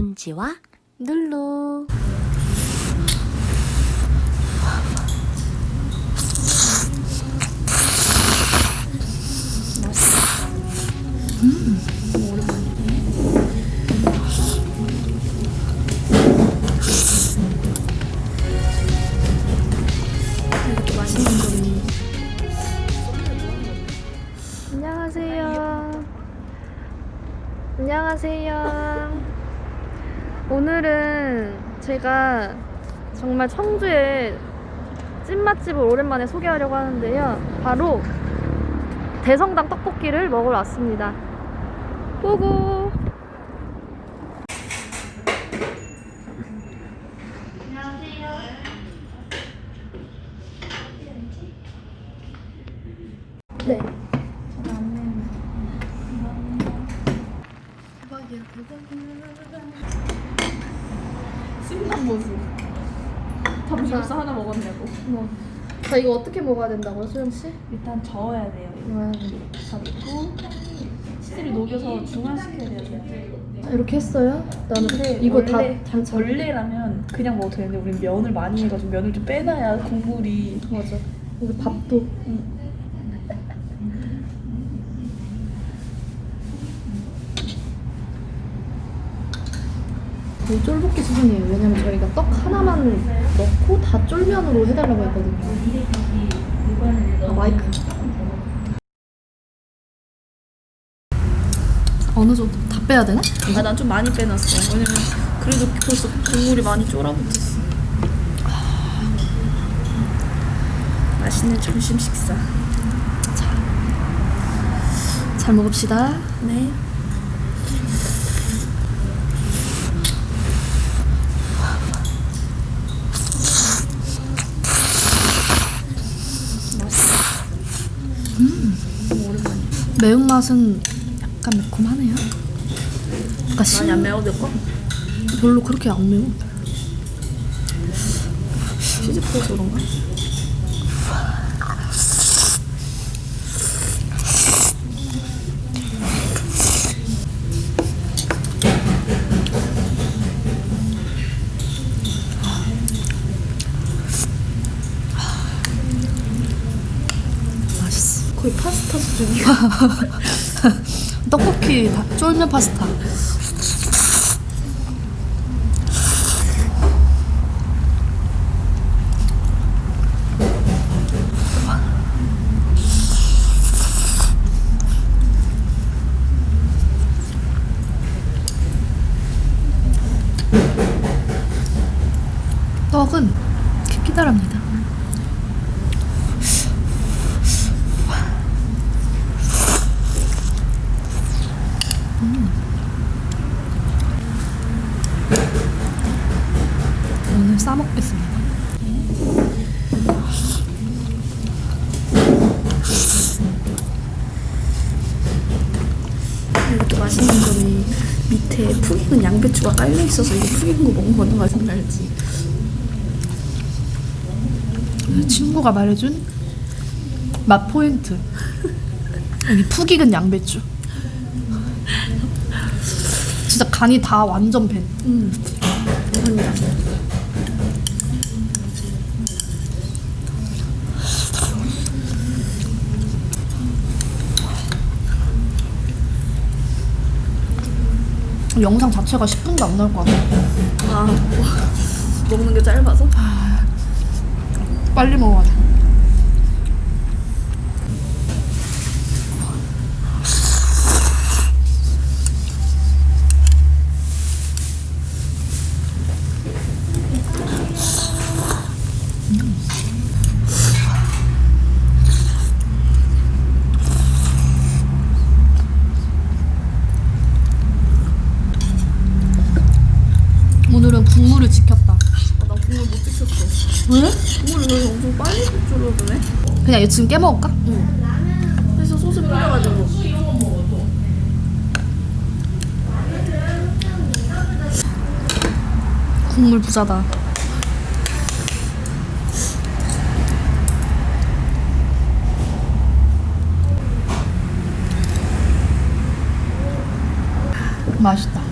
본지와 눌루. 안녕하세요. 안녕하세요. 오늘은 제가 정말 청주의 찐맛집을 오랜만에 소개하려고 하는데요. 바로 대성당 떡볶이를 먹으러 왔습니다. 고고! 네. 씹는 모습. 밥 벌써 하나 먹었냐고. 뭐. 자 이거 어떻게 먹어야 된다고요, 소영 씨? 일단 저어야 돼요. 이거. 잡고 치즈를 녹여서 중화시켜야 돼요. 자, 이렇게 했어요? 나는 근데 이거 원래 다 잘 원래라면 그냥 먹어도 되는데 우린 면을 많이 해가지고 면을 좀 빼놔야 국물이 맞아. 이거 밥도 이 쫄볶이 수준이에요. 왜냐면 저희가 떡 하나만 넣고 다 쫄면으로 해달라고 했거든요. 아, 마이크. 어느 정도 다 빼야 되나? 아 난 좀 많이 빼놨어. 왜냐면 그래도 벌써 국물이 많이 쫄아붙었어. 맛있는 점심 식사. 잘 먹읍시다. 네. 매운맛은 약간 매콤하네요. 약간 신... 많이 안 매워도 될까? 별로 그렇게 안 매워. 뿌려서 그런가? 맛있어. 거의 파스타 수준이야. 떡볶이 다- 쫄면 파스타. 떡은 이렇게 기다랍니다. 오늘 싸먹겠습니다. 이렇게 맛있는 거니 밑에 푹 익은 양배추가 깔려 있어서 이거 푹 익은 거 얼마나 맛있는 지 알지? 친구가 말해준 맛 포인트. 여기 푹 익은 양배추. 진짜 간이 다 완전 밴. 음. 아니다. 영상 자체가 10분도 안 나올 것 같아. 아, 뭐, 먹는 게 짧아서? 빨리 먹어가지고. 오늘은 국물을 지켰다. 아, 나 국물 못 지켰어. 왜? 엄청 빨리 줄어드네? 그냥 얘 지금 깨먹을까? 그래서 소스 뿌려가지고. 국물 부자다. 맛있다.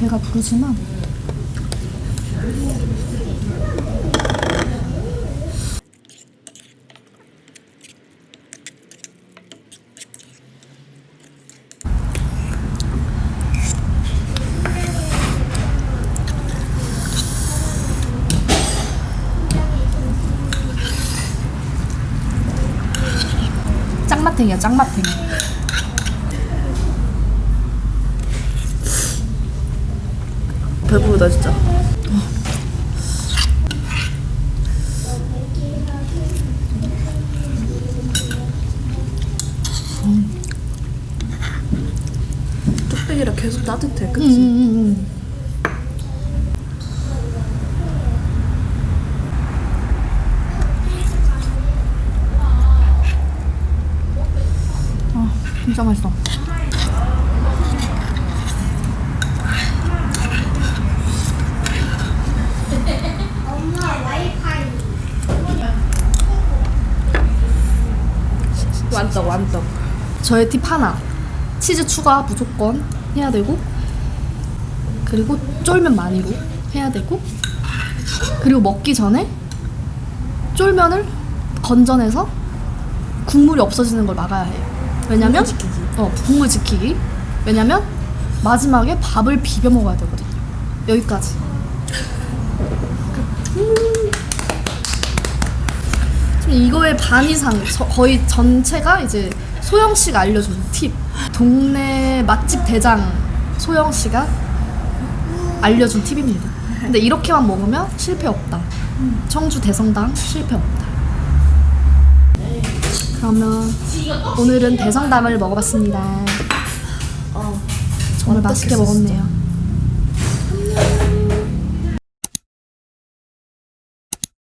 배가 부르지만. 짱마탱이야 짱마탱 배부르다 진짜. 뚝배기라 계속 따뜻해, 그치? 음, 아, 진짜 맛있어. 완떡, 완떡. 저의 팁 하나. 치즈 추가 무조건 해야 되고, 그리고 쫄면 많이로 해야 되고, 그리고 먹기 전에 쫄면을 건져내서 국물이 없어지는 걸 막아야 해요. 왜냐면 지키기. 어 국물 지키기. 왜냐면 마지막에 밥을 비벼 먹어야 되거든요. 여기까지. 음. 이거의 반 이상 저- 거의 전체가 이제 소영 씨가 알려준 팁. 동네 맛집 대장 소영 씨가 알려준 팁입니다. 근데 이렇게만 먹으면 실패 없다. 청주 대성당 실패 없다. 그러면 오늘은 대성당을 먹어봤습니다. 어, 정말 맛있게 먹었네요.